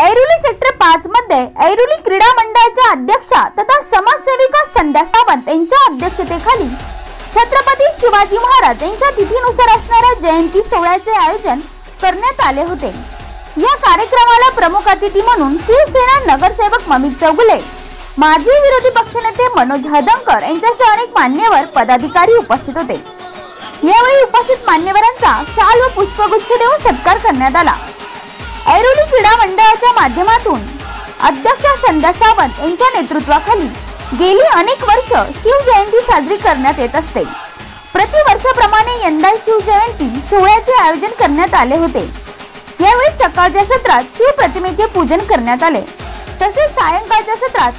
Airoli sector पाच मध्ये ऐरोली क्रीडा मंडळाच्या अध्यक्षा तथा समाजसेविका संध्या सावंत यांच्या अध्यक्षतेखाली छत्रपती शिवाजी महाराज यांच्या तिथीनुसार असणाऱ्या जयंती सोहळ्याचे आयोजन करण्यात आले होते. या कार्यक्रमाला प्रमुख अतिथी म्हणून शिवसेना नगरसेवक ममित चौगुले माजी विरोधी पक्षनेते मनोज हदंकर यांच्यासह अनेक मान्यवर पदाधिकारी उपस्थित होते. यावेळी उपस्थित मान्यवरांचा शाल व पुष्पगुच्छ देऊन सत्कार करण्यात आला. ऐरोली क्रीडा मंडळाच्या माध्यमातून अध्यक्ष संध्या सावंत यांच्या नेतृत्वाखाली गेली अनेक वर्ष शिवजयंती साजरी करण्यात येत असते. प्रतिवर्षाप्रमाणे यंदा शिवजयंती सोहळ्याचे आयोजन करण्यात आले होते. यावेळी सकाळच्या सत्रात शिवप्रतिमेचे पूजन करण्यात आले. तसेच सायंकाळच्या सत्रात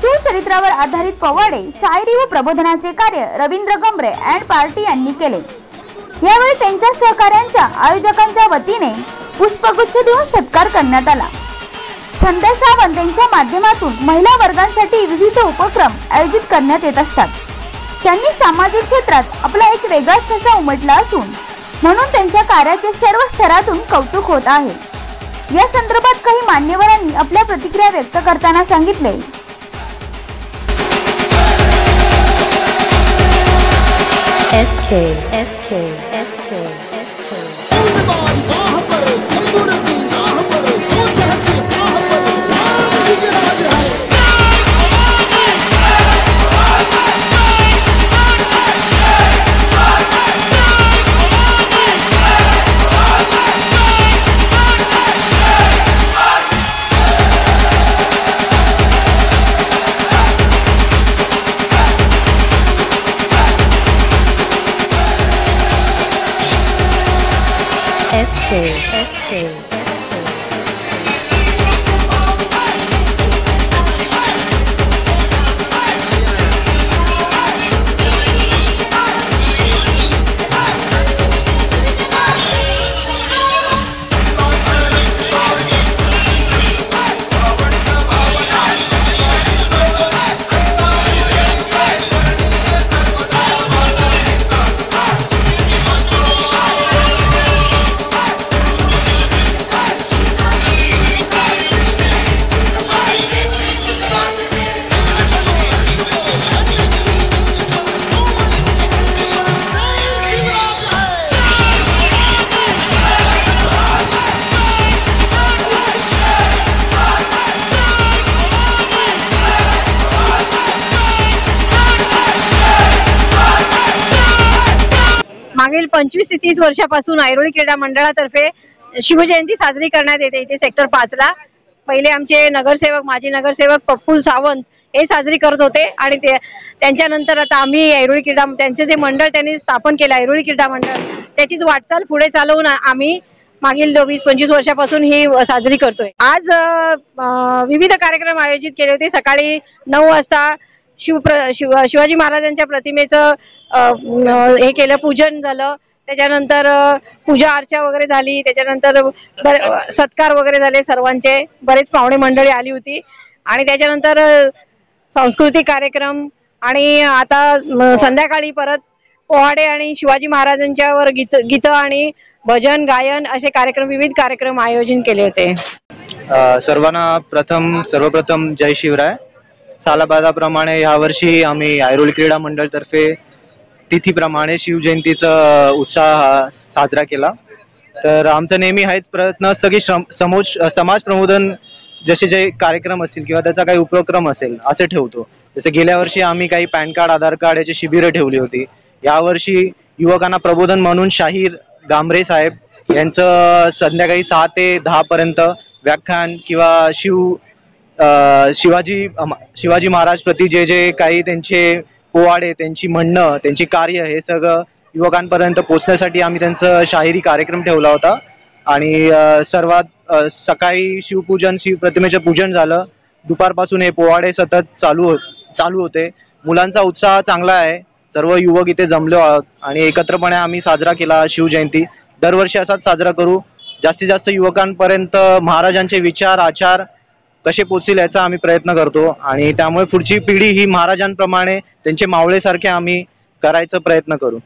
शिवचरित्रावर आधारित पवाडे शायरी व प्रबोधनाचे कार्य रवींद्र गंभरे अँड पार्टी यांनी केले. यावेळी त्यांच्या सहकाऱ्यांच्या आयोजकांच्या वतीने पुष्पगुच्छ देऊन सत्कार करण्यात आला. संध्या सावंत यांच्या माध्यमातून महिला वर्गांसाठी विविध उपक्रम आयोजित करण्यात येत असतात. त्यांनी सामाजिक क्षेत्रात आपला एक वेगळाच ठसा उमटला असून म्हणून त्यांच्या कार्याचे सर्व स्तरातून कौतुक होत आहे. या संदर्भात काही मान्यवरांनी आपल्या प्रतिक्रिया व्यक्त करताना सांगितले. SK, SK, SK, SK. सौंदर्य Essay. Arte. मागील पंचवीस ते तीस वर्षापासून ऐरोळी क्रीडा मंडळातर्फे शिवजयंती साजरी करण्यात येते इथे सेक्टर पाच ला पहिले आमचे नगरसेवक माजी नगरसेवक पप्पू सावंत हे साजरी करत होते आणि ते त्यांच्यानंतर आता आम्ही ऐरोळी क्रीडा त्यांचे जे मंडळ त्यांनी स्थापन केलं ऐरोळी क्रीडा मंडळ त्याचीच वाटचाल पुढे चालवून आम्ही मागील वीस पंचवीस वर्षापासून ही साजरी करतोय. आज विविध कार्यक्रम आयोजित केले होते. सकाळी नऊ वाजता शिवप्र शिव शिवाजी महाराजांच्या प्रतिमेचं हे केलं पूजन झालं. त्याच्यानंतर पूजा अर्चा वगैरे झाली. त्याच्यानंतर सत्कार वगैरे झाले सर्वांचे. बरेच पाहुणे मंडळी आली होती. आणि त्याच्यानंतर सांस्कृतिक कार्यक्रम आणि आता संध्याकाळी परत पोहाडे आणि शिवाजी महाराजांच्यावर गीत गीतं आणि भजन गायन असे कार्यक्रम विविध कार्यक्रम आयोजन केले होते. सर्वांना प्रथम सर्वप्रथम जय शिवराय. सालाबादाप्रमाणे यावर्षी आम्ही आयरोल क्रीडा मंडळ तर्फे तिथीप्रमाणे शिवजयंतीचा उत्साह साजरा केला. तर आमचा नेहमी हाच प्रयत्न असतं की श्रम- समोज समाज प्रबोधन जसे जे कार्यक्रम असतील किंवा त्याचा काही उपक्रम असेल असे ठेवतो. जसं गेल्या वर्षी आम्ही काही पॅन कार्ड आधार कार्ड याची शिबिरं ठेवली होती. यावर्षी युवकांना प्रबोधन म्हणून शाहीर गांभरे साहेब यांचं संध्याकाळी सहा ते दहा पर्यंत व्याख्यान किंवा शिव शिवाजी शिवाजी महाराज प्रती जे जे काही त्यांचे पोवाडे त्यांची म्हणणं त्यांची कार्य हे सगळं युवकांपर्यंत पोचण्यासाठी आम्ही त्यांचं शाहिरी कार्यक्रम ठेवला होता. आणि सर्वात सकाळी शिवपूजन शिवप्रतिमेचं पूजन झालं. दुपारपासून हे पोवाडे सतत चालू चालू होते. मुलांचा उत्साह चांगला आहे. सर्व युवक इथे जमलो आहोत. आणि एकत्रपणे आम्ही साजरा केला शिवजयंती. दरवर्षी असाच साजरा करू. जास्तीत जास्त युवकांपर्यंत महाराजांचे विचार आचार कसे पोचतील याचा आम्ही प्रयत्न करतो. आणि त्यामुळे पुढची पिढी ही महाराजांप्रमाणे त्यांचे मावळेसारखे आम्ही करायचा प्रयत्न करू.